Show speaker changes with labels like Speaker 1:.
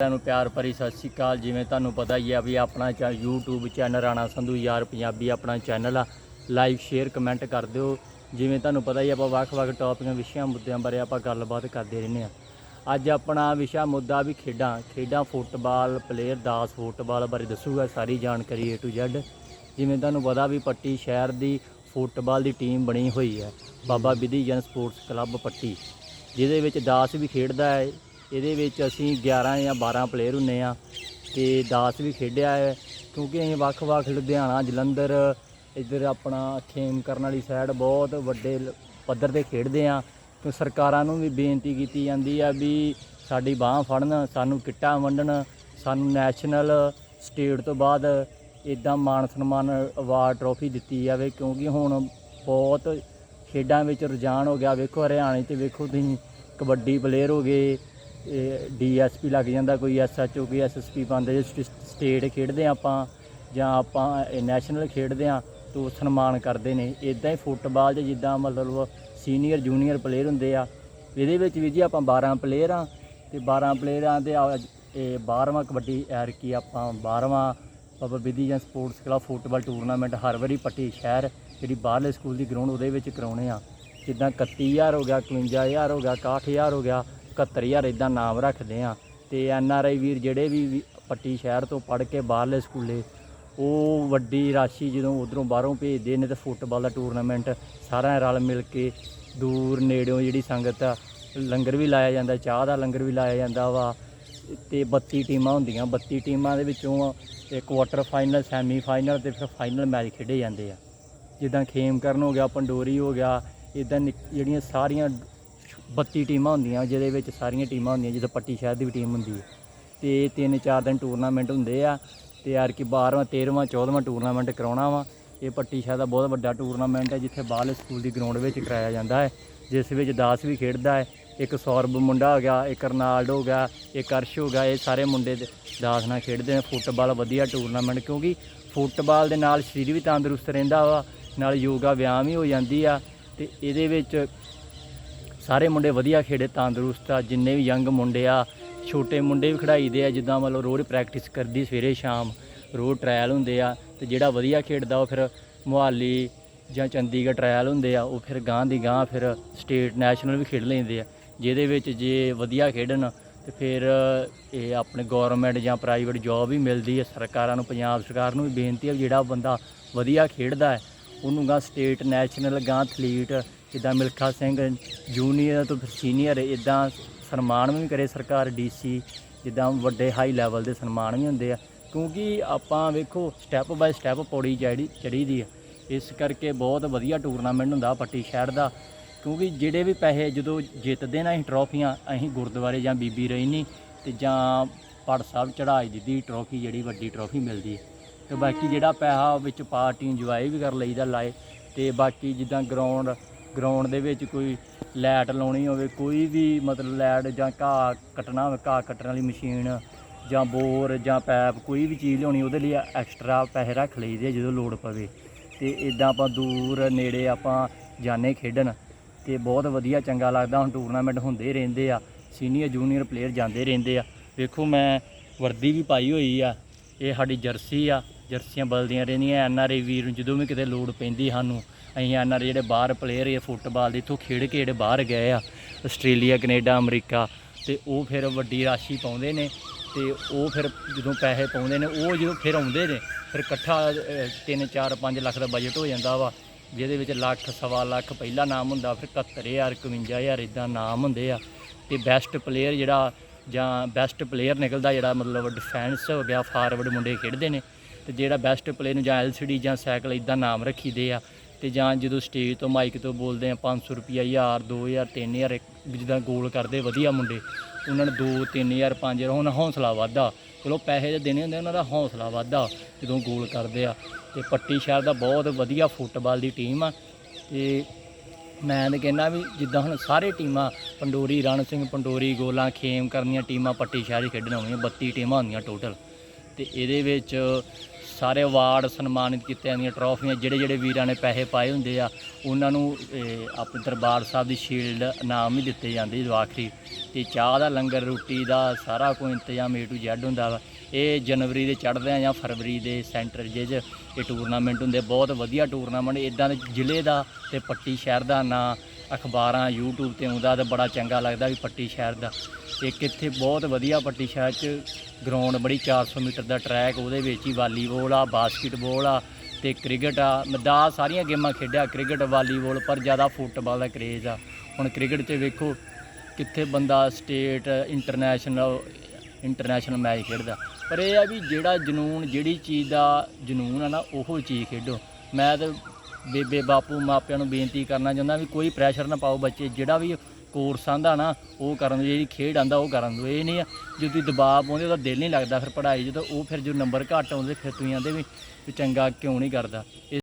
Speaker 1: ਸਾਰਿਆਂ ਨੂੰ ਪਿਆਰ ਭਰੀ ਸਤਿ ਸ਼੍ਰੀ ਅਕਾਲ। ਜਿਵੇਂ ਤੁਹਾਨੂੰ ਪਤਾ ਹੀ ਆ ਵੀ ਆਪਣਾ ਚਾ YouTube ਚੈਨਲ ਰਾਣਾ ਸੰਧੂ ਯਾਰ ਪੰਜਾਬੀ ਆਪਣਾ ਚੈਨਲ ਆ। ਲਾਈਕ ਸ਼ੇਅਰ ਕਮੈਂਟ ਕਰ ਦਿਓ। ਜਿਵੇਂ ਤੁਹਾਨੂੰ ਪਤਾ ਹੀ ਆਪਾਂ ਵੱਖ-ਵੱਖ ਟੌਪਿਕਾਂ ਵਿਸ਼ਿਆਂ ਮੁੱਦਿਆਂ ਬਾਰੇ ਆਪਾਂ ਗੱਲਬਾਤ ਕਰਦੇ ਰਹਿੰਦੇ ਆ। ਅੱਜ ਆਪਣਾ ਵਿਸ਼ਾ ਮੁੱਦਾ ਵੀ ਖੇਡਾਂ। ਖੇਡਾਂ ਫੁੱਟਬਾਲ ਪਲੇਅਰ ਦਾਸ ਫੁੱਟਬਾਲ ਬਾਰੇ ਦੱਸੂਗਾ ਸਾਰੀ ਜਾਣਕਾਰੀ A to Z ਜਿਵੇਂ ਤੁਹਾਨੂੰ ਪਤਾ ਵੀ ਪੱਟੀ ਸ਼ਹਿਰ ਦੀ ਫੁੱਟਬਾਲ ਦੀ ਟੀਮ ਬਣੀ ਹੋਈ ਹੈ ਬਾਬਾ ਵਿਧੀ ਜਨ ਸਪੋਰਟਸ ਕਲੱਬ ਪੱਟੀ। ਜਿਹਦੇ ਵਿੱਚ ਦਾਸ ਵੀ ਖੇਡਦਾ ਹੈ। ਇਹਦੇ ਵਿੱਚ ਅਸੀਂ 11 ਜਾਂ 12 ਪਲੇਅਰ ਹੁੰਨੇ ਆ ਤੇ 10 ਵੀ ਖੇਡਿਆ ਹੈ, ਕਿਉਂਕਿ ਅਸੀਂ ਵੱਖ-ਵੱਖ ਲੁਧਿਆਣਾ, ਜਲੰਧਰ, ਇੱਧਰ ਆਪਣਾ ਖੇਮ ਕਰਨ ਵਾਲੀ ਸਾਈਡ ਬਹੁਤ ਵੱਡੇ ਪੱਧਰ ਤੇ ਖੇਡਦੇ ਆ। ਤੇ ਸਰਕਾਰਾਂ ਨੂੰ ਵੀ ਬੇਨਤੀ ਕੀਤੀ ਜਾਂਦੀ ਆ ਵੀ ਸਾਡੀ ਬਾਹ ਫੜਨ, ਸਾਨੂੰ ਕਿੱਟਾਂ ਵੰਡਣ, ਸਾਨੂੰ ਨੈਸ਼ਨਲ ਸਟੇਟ ਤੋਂ ਬਾਅਦ ਇਦਾਂ ਮਾਣ ਸਨਮਾਨ ਅਵਾਰਡ ਟਰੋਫੀ ਦਿੱਤੀ ਜਾਵੇ, ਕਿਉਂਕਿ ਹੁਣ ਬਹੁਤ ਖੇਡਾਂ ਵਿੱਚ ਰੁਝਾਨ ਹੋ ਗਿਆ। ਵੇਖੋ ਹਰਿਆਣੇ 'ਚ ਵੇਖੋ ਤੁਸੀਂ, ਕਬੱਡੀ ਪਲੇਅਰ ਹੋ ਗਏ ਡੀਐਸਪੀ ਲੱਗ ਜਾਂਦਾ, ਕੋਈ ਐਸਐਚਓ, ਕੋਈ ਐਸਐਸਪੀ ਪਾਉਂਦੇ ਜੇ ਸਟ- ਸਟੇਟ ਖੇਡਦੇ ਹਾਂ ਆਪਾਂ, ਜਾਂ ਆਪਾਂ ਨੈਸ਼ਨਲ ਖੇਡਦੇ ਆ, ਤੋਂ ਸਨਮਾਨ ਕਰਦੇ ਨੇ। ਇਦਾਂ ਹੀ ਫੁੱਟਬਾਲ 'ਚ ਜਿੱਦਾਂ ਮਤਲਬ ਸੀਨੀਅਰ, ਜੂਨੀਅਰ ਪਲੇਅਰ ਹੁੰਦੇ ਆ, ਇਹਦੇ ਵਿੱਚ ਵੀ ਜੀ ਆਪਾਂ 12 ਪਲੇਅਰ ਆ, ਤੇ 12 ਪਲੇਅਰਾਂ ਦੇ ਆ- ਇਹ 12ਵਾਂ ਕਬੱਡੀ ਐਰ ਕੀ ਆਪਾਂ 12ਵਾਂ ਬਾਬਾ ਜਾਂ ਸਪੋਰਟਸ ਕਲੱਬ ਫੁੱਟਬਾਲ ਟੂਰਨਾਮੈਂਟ ਹਰ ਵਾਰੀ ਪੱਟੀ ਸ਼ਹਿਰ, ਜਿਹੜੀ ਬਾਹਰਲੇ ਸਕੂਲ ਦੀ ਗਰਾਊਂਡ ਉਹਦੇ ਵਿੱਚ ਕਰਾਉਣੇ ਆ। ਜਿੱਦਾਂ 31000 ਹੋ ਗਿਆ 51000 ਹੋ ਗਿਆ 61000 ਹੋ ਗਿਆ 71000 ਇਦਾਂ ਨਾਮ ਰੱਖਦੇ ਆ। ਤੇ ਐਨ ਆਰ ਆਈ ਵੀਰ ਜਿਹੜੇ ਵੀ ਵੀ ਪੱਟੀ ਸ਼ਹਿਰ ਤੋਂ ਪੜ੍ਹ ਕੇ ਬਾਹਰਲੇ ਸਕੂਲੇ, ਉਹ ਵੱਡੀ ਰਾਸ਼ੀ ਜਦੋਂ ਉਧਰੋਂ ਬਾਹਰੋਂ ਭੇਜਦੇ ਨੇ ਤੇ ਫੁੱਟਬਾਲ ਦਾ ਟੂਰਨਾਮੈਂਟ ਸਾਰਿਆਂ ਰਲ ਮਿਲ ਕੇ ਦੂਰ ਨੇੜਿਓਂ ਜਿਹੜੀ ਸੰਗਤ ਆ, ਲੰਗਰ ਵੀ ਲਾਇਆ ਜਾਂਦਾ, ਚਾਹ ਦਾ ਲੰਗਰ ਵੀ ਲਾਇਆ ਜਾਂਦਾ ਵਾ। ਤੇ 32 ਟੀਮਾਂ ਹੁੰਦੀਆਂ 32 ਟੀਮਾਂ ਦੇ ਵਿੱਚੋਂ ਕੁਆਟਰ ਫਾਈਨਲ ਸੈਮੀ ਫਾਈਨਲ ਤੇ ਫਿਰ ਫਾਈਨਲ ਮੈਚ ਖੇਡੇ ਜਾਂਦੇ ਆ। ਜਿੱਦਾਂ ਖੇਮਕਰਨ ਹੋ ਗਿਆ, ਪੰਡੋਰੀ ਹੋ ਗਿਆ ਇਦਾਂ ਜਿਹੜੀਆਂ ਸਾਰੀਆਂ 32 ਟੀਮਾਂ ਹੁੰਦੀਆਂ, ਜਿਹਦੇ ਵਿੱਚ ਸਾਰੀਆਂ ਟੀਮਾਂ ਹੁੰਦੀਆਂ, ਜਿੱਦਾਂ ਪੱਟੀ ਸ਼ਹਿਰ ਦੀ ਵੀ ਟੀਮ ਹੁੰਦੀ ਹੈ। ਤੇ ਤਿੰਨ ਚਾਰ ਦਿਨ ਟੂਰਨਾਮੈਂਟ ਹੁੰਦੇ ਆ, ਤੇ ਯਾਰ ਕਿ 12ਵਾਂ 13ਵਾਂ 14ਵਾਂ ਟੂਰਨਾਮੈਂਟ ਕਰਾਉਣਾ ਵਾ। ਇਹ ਪੱਟੀ ਸ਼ਹਿਰ ਦਾ ਬਹੁਤ ਵੱਡਾ ਟੂਰਨਾਮੈਂਟ ਹੈ, ਜਿੱਥੇ ਬਾਹਰਲੇ ਸਕੂਲ ਦੀ ਗਰਾਊਂਡ ਵਿੱਚ ਕਰਾਇਆ ਜਾਂਦਾ ਹੈ, ਜਿਸ ਵਿੱਚ ਦਾਸ ਵੀ ਖੇਡਦਾ ਹੈ। ਇੱਕ ਸੌਰਵ ਮੁੰਡਾ ਹੋ ਗਿਆ, ਇੱਕ ਰਨਾਲਡ ਹੋ ਗਿਆ, ਇੱਕ ਅਰਸ਼ ਹੋ ਗਿਆ, ਇਹ ਸਾਰੇ ਮੁੰਡੇ ਦਾਸ ਨਾਲ ਖੇਡਦੇ ਨੇ। ਫੁੱਟਬਾਲ ਵਧੀਆ ਟੂਰਨਾਮੈਂਟ ਕਿਉਂਕਿ ਫੁੱਟਬਾਲ ਦੇ ਨਾਲ ਸਰੀਰ ਵੀ ਤੰਦਰੁਸਤ ਰਹਿੰਦਾ ਵਾ, ਨਾਲ ਯੋਗਾ, ਵਿਆਮ ਵੀ ਹੋ ਜਾਂਦੀ ਆ, ਤੇ ਇਹਦੇ ਵਿੱਚ ਸਾਰੇ ਮੁੰਡੇ ਵਧੀਆ ਖੇਡੇ, ਤੰਦਰੁਸਤ ਆ, ਜਿੰਨੇ ਵੀ ਯੰਗ ਮੁੰਡੇ ਆ, ਛੋਟੇ ਮੁੰਡੇ ਵੀ ਖੜਾਈ ਦੇ ਆ, ਜਿੱਦਾਂ ਮਤਲਬ ਰੋਜ਼ ਪ੍ਰੈਕਟਿਸ ਕਰਦੀ ਸਵੇਰੇ ਸ਼ਾਮ, ਰੋਜ਼ ਟ੍ਰਾਇਲ ਹੁੰਦੇ ਆ, ਤੇ ਜਿਹੜਾ ਵਧੀਆ ਖੇਡਦਾ ਉਹ ਫਿਰ ਮੁਹਾਲੀ ਜਾਂ ਚੰਡੀਗੜ੍ਹ ਟ੍ਰਾਇਲ ਹੁੰਦੇ ਆ, ਉਹ ਫਿਰ ਗਾਂ ਦੀ ਗਾਂ ਫਿਰ ਸਟੇਟ ਨੈਸ਼ਨਲ ਵੀ ਖੇਡ ਲੈਂਦੇ ਆ, ਜਿਹਦੇ ਵਿੱਚ ਜੇ ਵਧੀਆ ਖੇਡਣ, ਤੇ ਫਿਰ ਇਹ ਆਪਣੇ ਗਵਰਨਮੈਂਟ ਜਾਂ ਪ੍ਰਾਈਵੇਟ ਜੌਬ ਵੀ ਮਿਲਦੀ ਹੈ ਸਰਕਾਰਾਂ ਨੂੰ, ਪੰਜਾਬ ਸਰਕਾਰ ਨੂੰ ਵੀ ਬੇਨਤੀ ਹੈ ਵੀ ਜਿਹੜਾ ਬੰਦਾ ਵਧੀਆ ਖੇਡਦਾ ਹੈ, ਉਹਨੂੰ ਗਾਂ ਸਟੇਟ ਨੈਸ਼ਨਲ ਗਾਂ ਐਥਲੀਟ ਜਿੱਦਾਂ ਮਿਲਖਾ ਸਿੰਘ ਜੂਨੀਅਰ ਤੋਂ ਫਿਰ ਸੀਨੀਅਰ ਇਦਾਂ ਸਨਮਾਨ ਵੀ ਕਰੇ ਸਰਕਾਰ ਡੀਸੀ ਜਿੱਦਾਂ ਵੱਡੇ ਹਾਈ ਲੈਵਲ ਦੇ ਸਨਮਾਨ ਵੀ ਹੁੰਦੇ ਆ। ਕਿਉਂਕਿ ਆਪਾਂ ਵੇਖੋ ਸਟੈਪ ਬਾਈ ਸਟੈਪ ਪੌੜੀ ਚੜੀ ਚੜੀ ਦੀ ਆ। ਇਸ ਕਰਕੇ ਬਹੁਤ ਵਧੀਆ ਟੂਰਨਾਮੈਂਟ ਹੁੰਦਾ ਪੱਟੀ ਸ਼ਹਿਰ ਦਾ। ਕਿਉਂਕਿ ਜਿਹੜੇ ਵੀ ਪੈਸੇ ਜਦੋਂ ਜਿੱਤਦੇ ਨਾ ਅਸੀਂ ਟਰੋਫੀਆਂ ਅਸੀਂ ਗੁਰਦੁਆਰੇ ਜਾਂ ਬੀਬੀ ਰਹਿਣੀ ਤੇ ਜਾਂ ਪੜ ਸਾਹਿਬ ਚੜਾਈ ਦਿੱਤੀ ਟਰੋਫੀ ਜਿਹੜੀ ਵੱਡੀ ਟਰੋਫੀ ਮਿਲਦੀ ਹੈ ਤੇ ਬਾਕੀ ਜਿਹੜਾ ਪੈਸਾ ਵਿੱਚ ਪਾਰਟੀ ਇੰਜੋਏ ਵੀ ਕਰ ਲਈਦਾ ਲਾਏ, ਤੇ ਬਾਕੀ ਜਿੱਦਾਂ ਗਰਾਊਂਡ ਗਰਾਊਂਡ ਦੇ ਵਿੱਚ ਕੋਈ ਲਾਈਟ ਲਾਉਣੀ ਹੋਵੇ, ਕੋਈ ਵੀ ਮਤਲਬ ਲਾਈਟ ਜਾਂ ਘਾਹ ਕੱਟਣਾ ਹੋਵੇ, ਘਾਹ ਕੱਟਣ ਵਾਲੀ ਮਸ਼ੀਨ ਜਾਂ ਬੋਰ ਜਾਂ ਪੈਪ ਕੋਈ ਵੀ ਚੀਜ਼ ਲਿਆਉਣੀ, ਉਹਦੇ ਲਈ ਐਕਸਟਰਾ ਪੈਸੇ ਰੱਖ ਲਈਦੇ ਆ ਜਦੋਂ ਲੋੜ ਪਵੇ। ਤੇ ਇਦਾਂ ਆਪਾਂ ਦੂਰ ਨੇੜੇ ਆਪਾਂ ਜਾਣੇ ਖੇਡਣ ਤੇ ਬਹੁਤ ਵਧੀਆ ਚੰਗਾ ਲੱਗਦਾ, ਹੁਣ ਟੂਰਨਾਮੈਂਟ ਹੁੰਦੇ ਰਹਿੰਦੇ ਆ ਸੀਨੀਅਰ ਜੂਨੀਅਰ ਪਲੇਅਰ ਜਾਂਦੇ ਰਹਿੰਦੇ ਆ। ਵੇਖੋ ਮੈਂ ਵਰਦੀ ਵੀ ਪਾਈ ਹੋਈ ਆ, ਇਹ ਸਾਡੀ ਜਰਸੀ ਆ। ਜਰਸੀਆਂ ਬਲਦੀਆਂ ਰਹਿੰਦੀਆਂ, ਐਨ ਆਰ ਆਈ ਵੀਰ ਨੂੰ ਜਦੋਂ ਵੀ ਕਿਤੇ ਲੋੜ ਪੈਂਦੀ ਸਾਨੂੰ, ਅਸੀਂ ਐਨ ਆਰ ਜਿਹੜੇ ਬਾਹਰ ਪਲੇਅਰ ਇਹ ਫੁੱਟਬਾਲ ਦੇ, ਇੱਥੋਂ ਖੇਡ ਕੇ ਜਿਹੜੇ ਬਾਹਰ ਗਏ ਆ, ਆਸਟ੍ਰੇਲੀਆ, ਕੈਨੇਡਾ, ਅਮਰੀਕਾ, ਤੇ ਉਹ ਫਿਰ ਵੱਡੀ ਰਾਸ਼ੀ ਪਾਉਂਦੇ ਨੇ, ਤੇ ਉਹ ਫਿਰ ਜਦੋਂ ਪੈਸੇ ਪਾਉਂਦੇ ਨੇ, ਉਹ ਜਦੋਂ ਫਿਰ ਆਉਂਦੇ ਨੇ, ਫਿਰ ਇਕੱਠਾ 3 4 5 ਲੱਖ ਦਾ ਬਜਟ ਹੋ ਜਾਂਦਾ ਵਾ, ਜਿਹਦੇ ਵਿੱਚ ਲੱਖ, ਸਵਾ ਲੱਖ ਪਹਿਲਾ ਨਾਮ ਹੁੰਦਾ, ਫਿਰ 71000 51000 ਇਦਾਂ ਨਾਮ ਹੁੰਦੇ ਆ, ਤੇ ਬੈਸਟ ਪਲੇਅਰ ਜਿਹੜਾ ਜਾਂ ਬੈਸਟ ਪਲੇਅਰ ਨਿਕਲਦਾ ਜਿਹੜਾ ਮਤਲਬ ਡਿਫੈਂਸ ਹੋ ਗਿਆ ਫਾਰਵਰਡ ਮੁੰਡੇ ਖੇਡਦੇ ਨੇ ਤੇ ਜਿਹੜਾ ਬੈਸਟ ਪਲੇਅਰ ਨੂੰ ਜਾਂ ਐਲਸੀਡੀ ਜਾਂ ਸਾਈਕਲ ਇਦਾਂ ਨਾਮ ਰੱਖੀਦੇ ਆ ਤੇ ਜਾਂ ਜਦੋਂ ਸਟੇਜ ਤੋਂ ਮਾਈਕ ਤੋਂ ਬੋਲਦੇ ਆ 500 ਰੁਪਿਆ 1000 2000 3000 ਇੱਕ ਜਿੱਦਾਂ ਗੋਲ ਕਰਦੇ ਵਧੀਆ ਮੁੰਡੇ, ਉਹਨਾਂ ਨੂੰ 2 3000 5000 ਹੁਣ ਹੌਸਲਾ ਵੱਧਦਾ। ਚਲੋ ਪੈਸੇ ਦੇ ਦੇਣੇ ਹੁੰਦੇ ਉਹਨਾਂ ਦਾ ਹੌਸਲਾ ਵੱਧਦਾ ਜਦੋਂ ਗੋਲ ਕਰਦੇ ਆ। ਤੇ ਪੱਟੀ ਸ਼ਹਿਰ ਦਾ ਬਹੁਤ ਵਧੀਆ ਫੁੱਟਬਾਲ ਦੀ ਟੀਮ ਆ। ਤੇ ਮੈਂ ਤਾਂ ਕਹਿੰਦਾ ਵੀ ਜਿੱਦਾਂ ਹੁਣ ਸਾਰੇ ਟੀਮਾਂ, ਪੰਡੋਰੀ, ਰਣ ਸਿੰਘ ਪੰਡੋਰੀ, ਗੋਲਾਂ ਖੇਮ ਕਰਨੀਆਂ ਟੀਮਾਂ ਪੱਟੀ ਸ਼ਹਿਰ ਹੀ ਖੇਡਣ ਆਉਂਦੀਆਂ 32 ਟੀਮਾਂ ਹੁੰਦੀਆਂ ਟੋਟਲ ਤੇ ਇਹਦੇ ਵਿੱਚ ਸਾਰੇ ਅਵਾਰਡ ਸਨਮਾਨਿਤ ਕੀਤੇ ਜਾਂਦੀਆਂ ਟਰੋਫੀਆਂ ਜਿਹੜੇ ਜਿਹੜੇ ਵੀਰਾਂ ਨੇ ਪੈਸੇ ਪਾਏ ਹੁੰਦੇ ਆ ਉਹਨਾਂ ਨੂੰ ਇਹ, ਆਪਣੇ ਦਰਬਾਰ ਸਾਹਿਬ ਦੀ ਸ਼ੀਲਡ ਇਨਾਮ ਵੀ ਦਿੱਤੇ ਜਾਂਦੇ ਜਦੋਂ ਆਖਰੀ। ਤੇ ਚਾਹ ਦਾ ਲੰਗਰ ਰੋਟੀ ਦਾ ਸਾਰਾ ਕੋਈ ਇੰਤਜ਼ਾਮ ਏ ਟੂ Z ਹੁੰਦਾ ਵਾ। ਇਹ ਜਨਵਰੀ ਦੇ ਚੜ੍ਹਦੇ ਆ ਜਾਂ ਫਰਵਰੀ ਦੇ ਸੈਂਟਰ ਜੇ 'ਚ ਇਹ ਟੂਰਨਾਮੈਂਟ ਹੁੰਦੇ ਬਹੁਤ ਵਧੀਆ ਟੂਰਨਾਮੈਂਟ ਇਦਾਂ ਦੇ ਜ਼ਿਲ੍ਹੇ ਦਾ ਤੇ ਪੱਟੀ ਸ਼ਹਿਰ ਦਾ ਨਾਂ ਅਖਬਾਰਾਂ, YouTube ਤੇ ਆਉਂਦਾ ਤਾਂ ਬੜਾ ਚੰਗਾ ਲੱਗਦਾ ਵੀ ਪੱਟੀ ਸ਼ਹਿਰ ਦਾ। ਇੱਕ ਇੱਥੇ ਬਹੁਤ ਵਧੀਆ ਪੱਟੀ ਸ਼ਹਿਰ 'ਚ ਗਰਾਊਂਡ ਬੜੀ 400 ਮੀਟਰ ਦਾ ਟਰੈਕ ਉਹਦੇ ਵਿੱਚ ਹੀ ਵਾਲੀਬਾਲ ਆ, ਬਾਸਕਟਬਾਲ ਆ ਤੇ ਕ੍ਰਿਕਟ ਆ। ਮਦਾ ਸਾਰੀਆਂ ਗੇਮਾਂ ਖੇਡਿਆ, ਕ੍ਰਿਕਟ, ਵਾਲੀਬਾਲ, ਪਰ ਜ਼ਿਆਦਾ ਫੁੱਟਬਾਲ ਦਾ ਕਰੇਜ਼ ਆ। ਹੁਣ ਕ੍ਰਿਕਟ 'ਚ ਵੇਖੋ ਕਿੱਥੇ ਬੰਦਾ ਸਟੇਟ ਇੰਟਰਨੈਸ਼ਨਲ ਇੰਟਰਨੈਸ਼ਨਲ ਮੈਚ ਖੇਡਦਾ। ਪਰ ਇਹ ਆ ਵੀ ਜਿਹੜਾ ਜਨੂਨ, ਜਿਹੜੀ ਚੀਜ਼ ਦਾ ਜਨੂਨ ਆ ਨਾ, ਉਹ ਚੀਜ਼ ਖੇਡੋ। ਮੈਂ ਤਾਂ ਬੇਬੇ ਬਾਪੂ ਮਾਪਿਆਂ ਨੂੰ ਬੇਨਤੀ ਕਰਨਾ ਚਾਹੁੰਦਾ ਵੀ ਕੋਈ ਪ੍ਰੈਸ਼ਰ ਨਾ ਪਾਓ ਬੱਚੇ ਜਿਹੜਾ ਵੀ ਕੋਰਸ ਆਂਦਾ ਨਾ ਉਹ ਕਰਨ ਦਿਓ, ਜਿਹੜੀ ਖੇਡ ਆਂਦਾ ਉਹ ਕਰਨ ਦਿਓ ਇਹ ਨਹੀਂ ਆ ਜੇ ਤੁਸੀਂ ਦਬਾਅ ਪਾਉਂਦੇ ਉਹਦਾ ਦਿਲ ਨਹੀਂ ਲੱਗਦਾ ਫਿਰ ਪੜ੍ਹਾਈ ਜਦੋਂ ਉਹ ਫਿਰ ਜੋ ਨੰਬਰ ਘੱਟ ਆਉਂਦੇ ਫਿਰ ਤੁਸੀਂ ਆਂਦੇ ਵੀ ਵੀ ਚੰਗਾ ਕਿਉਂ ਨਹੀਂ ਕਰਦਾ। ਇਹ